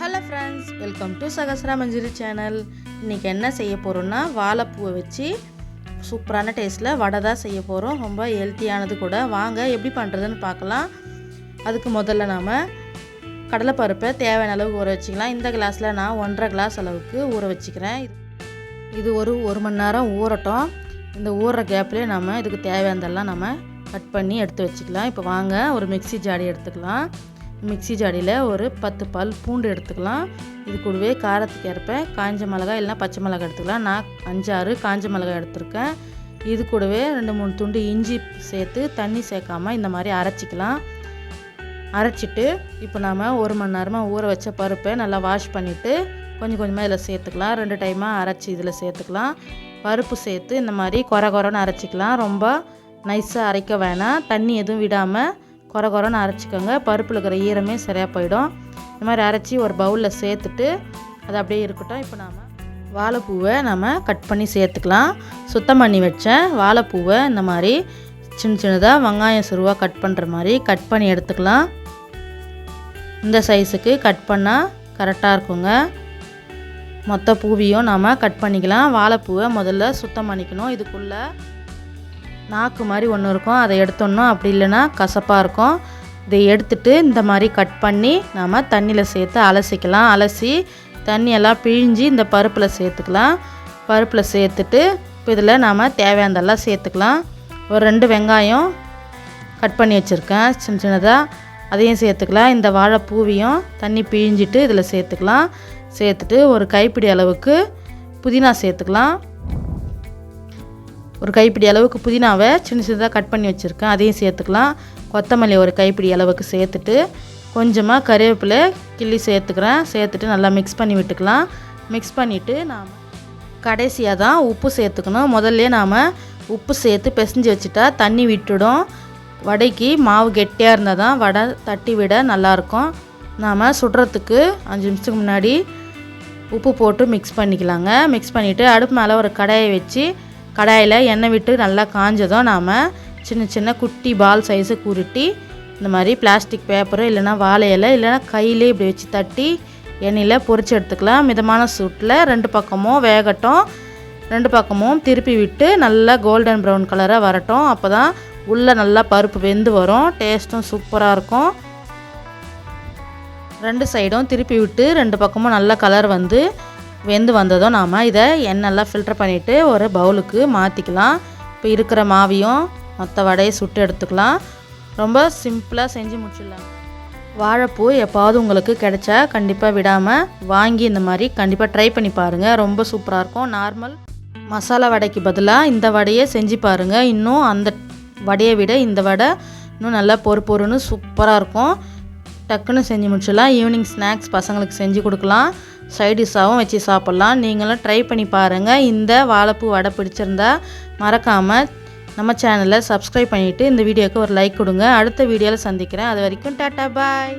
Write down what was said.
Hello friends welcome to Sahasra Manjuri channel இன்றைக்கி என்ன செய்ய போகிறோம்னா வாழைப்பூவை வச்சு சூப்பரான டேஸ்ட்டில் வடை தான் செய்ய போகிறோம் ரொம்ப ஹெல்த்தியானது கூட. வாங்க எப்படி பண்ணுறதுன்னு பார்க்கலாம். அதுக்கு முதல்ல நாம் கடலைப்பருப்பை தேவையான அளவுக்கு ஊற வச்சுக்கலாம். இந்த கிளாஸில் நான் ஒன்றரை கிளாஸ் அளவுக்கு ஊற வச்சுக்கிறேன். இது- ஒரு ஒரு மணி நேரம் ஊறட்டும். இந்த ஊறுற கேப்லேயே நம்ம இதுக்கு தேவையானதெல்லாம் நம்ம கட் பண்ணி எடுத்து வச்சுக்கலாம். இப்போ வாங்க ஒரு மிக்ஸி ஜாடி எடுத்துக்கலாம். மிக்ஸி ஜாடியில் ஒரு பத்து பல் பூண்டு எடுத்துக்கலாம். இது கூடவே காரத்துக்கு ஏற்ப காஞ்ச மிளகாய் இல்லைனா பச்சை மிளகாய் எடுத்துக்கலாம். நான் அஞ்சாறு காஞ்ச மிளகாய் எடுத்திருக்கேன். இது கூடவே ரெண்டு மூணு துண்டு இஞ்சி சேர்த்து தண்ணி சேர்க்காமல் இந்த மாதிரி அரைச்சிக்கலாம். அரைச்சிட்டு இப்போ நாம் ஒரு மணி நேரமாக ஊற வச்ச பருப்பை நல்லா வாஷ் பண்ணிவிட்டு கொஞ்சம் கொஞ்சமாக இதில் சேர்த்துக்கலாம். ரெண்டு டைமாக அரைச்சி இதில் சேர்த்துக்கலாம். பருப்பு சேர்த்து இந்த மாதிரி கொர குறைன்னு அரைச்சிக்கலாம். ரொம்ப நைஸாக அரைக்க வேணாம். தண்ணி எதுவும் விடாமல் கொர கொரன்னு அரைச்சிக்கோங்க. பருப்பில் இருக்கிற ஈரமே சரியாக போயிடும். இந்த மாதிரி அரைச்சி ஒரு பவுலில் சேர்த்துட்டு அது அப்படியே இருக்கட்டும். இப்போ நாம் வாழைப்பூவை நம்ம கட் பண்ணி சேர்த்துக்கலாம். சுத்தம் பண்ணி வச்சேன் வாழைப்பூவை இந்த மாதிரி சின்ன சின்னதாக வெங்காயம் சிறுவாக கட் பண்ணுற மாதிரி கட் பண்ணி எடுத்துக்கலாம். இந்த சைஸுக்கு கட் பண்ணால் கரெக்டாக இருக்குங்க. மொத்த பூவியும் நாம் கட் பண்ணிக்கலாம். வாழைப்பூவை முதல்ல சுத்தம் பண்ணிக்கணும். இதுக்குள்ளே நாக்கு மாதிரி ஒன்று இருக்கும். அதை எடுத்தோம்னா அப்படி இல்லைன்னா கசப்பாக இருக்கும். இதை எடுத்துட்டு இந்த மாதிரி கட் பண்ணி நாம் தண்ணியில் சேர்த்து அலசிக்கலாம். அலசி தண்ணியெல்லாம் பிழிஞ்சு இந்த பருப்பில் சேர்த்துக்கலாம். பருப்பில் சேர்த்துட்டு இப்போ இதில் நாம் தேவையானதெல்லாம் சேர்த்துக்கலாம். ஒரு ரெண்டு வெங்காயம் கட் பண்ணி வச்சுருக்கேன். சின்ன சின்னதாக அதையும் சேர்த்துக்கலாம். இந்த வாழைப்பூவையும் தண்ணி பிழிஞ்சிட்டு இதில் சேர்த்துக்கலாம். சேர்த்துட்டு ஒரு கைப்பிடி அளவுக்கு புதினா சேர்த்துக்கலாம். ஒரு கைப்பிடி அளவுக்கு புதினாவை சின்ன சின்னதாக கட் பண்ணி வச்சுருக்கேன். அதையும் சேர்த்துக்கலாம். கொத்தமல்லி ஒரு கைப்பிடி அளவுக்கு சேர்த்துட்டு கொஞ்சமாக கருவேப்பிலை கிள்ளி சேர்த்துக்கிறேன். சேர்த்துட்டு நல்லா மிக்ஸ் பண்ணி விட்டுக்கலாம். மிக்ஸ் பண்ணிவிட்டு நாம் கடைசியாக தான் உப்பு சேர்த்துக்கணும். முதல்ல நாம் உப்பு சேர்த்து பிசைஞ்சு வச்சுட்டா தண்ணி விட்டுடும். வடைக்கு மாவு கெட்டியாக இருந்தால் தான் வடை தட்டி விட நல்லாயிருக்கும் நாம் சுடுறதுக்கு அஞ்சு நிமிஷத்துக்கு முன்னாடி உப்பு போட்டு மிக்ஸ் பண்ணிக்கலாங்க. மிக்ஸ் பண்ணிவிட்டு அடுப்பு மேலே ஒரு கடாயை வச்சு கடாயில் எண்ணெய் விட்டு நல்லா காஞ்சதும் நாம் சின்ன சின்ன குட்டி பால் சைஸு குருட்டி இந்த மாதிரி பிளாஸ்டிக் பேப்பரு இல்லைனா வாழை இலை இல்லைன்னா கையிலே இப்படி வச்சு தட்டி எண்ணெயில் பொறிச்சு எடுத்துக்கலாம். மிதமான சூட்டில் ரெண்டு பக்கமும் வேகட்டும். ரெண்டு பக்கமும் திருப்பி விட்டு நல்லா கோல்டன் ப்ரௌன் கலராக வரட்டும். அப்போ தான் உள்ளே நல்லா பருப்பு வெந்து வரும். டேஸ்ட்டும் சூப்பராக இருக்கும். ரெண்டு சைடும் திருப்பி விட்டு ரெண்டு பக்கமும் நல்ல கலர் வந்து வெந்து வந்ததும் நாம் இதை எண்ணெய்லாம் ஃபில்டர் பண்ணிவிட்டு ஒரு பவுலுக்கு மாற்றிக்கலாம் இப்போ இருக்கிற மாவையும் மற்ற வடையை சுட்டு எடுத்துக்கலாம். ரொம்ப சிம்பிளாக செஞ்சு முடிச்சிடலாம். வாழைப்பூ எப்பாவது உங்களுக்கு கிடைச்சா கண்டிப்பாக விடாமல் வாங்கி இந்த மாதிரி கண்டிப்பாக ட்ரை பண்ணி பாருங்கள் ரொம்ப சூப்பராக இருக்கும். நார்மல் மசாலா வடைக்கு பதிலாக இந்த வடையை செஞ்சு பாருங்கள் இன்னும் அந்த வடையை விட இந்த வடை இன்னும் நல்லா பொறு பொறுன்னு சூப்பராக இருக்கும். டக்குன்னு செஞ்சு முடிச்சிடலாம். ஈவினிங் ஸ்நாக்ஸ் பசங்களுக்கு செஞ்சு கொடுக்கலாம். சைடிஷாகவும் வச்சு சாப்பிட்லாம். நீங்களும் ட்ரை பண்ணி பாருங்கள் இந்த வாழைப்பூ வடை பிடிச்சிருந்தா மறக்காமல் நம்ம சேனலை சப்ஸ்கிரைப் பண்ணிவிட்டு இந்த வீடியோவுக்கு ஒரு லைக் கொடுங்க. அடுத்த வீடியோவில் சந்திக்கிறேன். அது வரைக்கும் டாட்டா பாய்